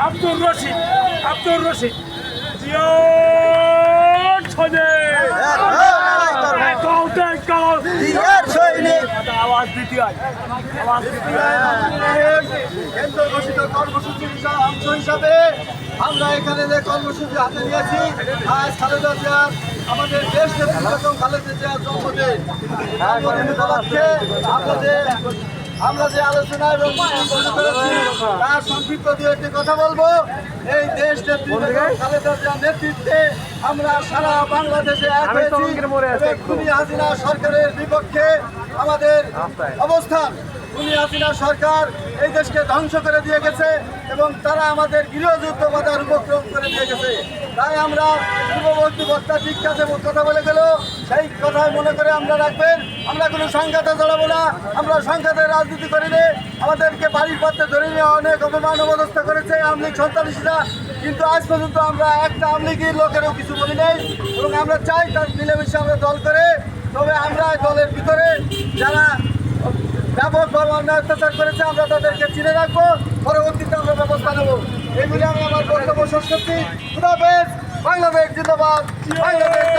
আব্দুর রশিদ আব্দুর রশিদ। জিয়র সৈনিক। আওয়াজ দিতে হয় আওয়াজ দিতে হয়। কেন্দ্র ঘোষিত কর্মসূচির হিসা- অংশ হিসাবে আমরা এখানে যে কর্মসূচি হাতে নিয়েছি আজ খালেদা জিয়া আমাদের দেশ নেতৃত্ব খালেদা জিয়ার জন্মদিন। জন্মদিন উপলক্ষে আমরা যে আমরা যে আলোচনা এবং করেছি তার সংক্ষিপ্ত দু একটি কথা বলব। এই দেশ নেতৃত্ব নেতৃত্বে আমরা সারা বাংলাদেশে এক হয়েছি খুনি হাসিনা সরকারের বিপক্ষে আমাদের অবস্থান। খুনি হাসিনা সরকার এই দেশকে ধ্বংস করে দিয়ে গেছে এবং তারা আমাদের গৃহযুদ্ধ বাধার উপক্রম করে দিয়ে গেছে। তাই আমরা পূর্ববর্তী বক্তা ঠিক কাজে কথা বলে গেল। সেই কথাই মনে করে আমরা রাখবেন। আমরা কোনো সংঘাতে জড়াবো না। আমরা সংঘাতের রাজনীতি করি নে। আমাদেরকে বাড়ির পথে ধরে নিয়ে অনেক অপমান অবস্থা করেছে আমলিগ সন্ত্রাসীরা। কিন্তু আজ পর্যন্ত আমরা একটা আমলিগের লোকেরও কিছু বলি নাই। এবং আমরা চাই তার মিলেমিশে আমরা দল করে। তবে আমরা দলের ভিতরে যারা অন্যায় অত্যাচার করেছে আমরা তাদেরকে চিনে রাখব পরবর্তীতে আমরা ব্যবস্থা নেব। এগুলি আমি আমার বক্তব্য শেষ করছি। খুদাফেজ বাংলাদেশ জিন্দাবাদ। বাংলায়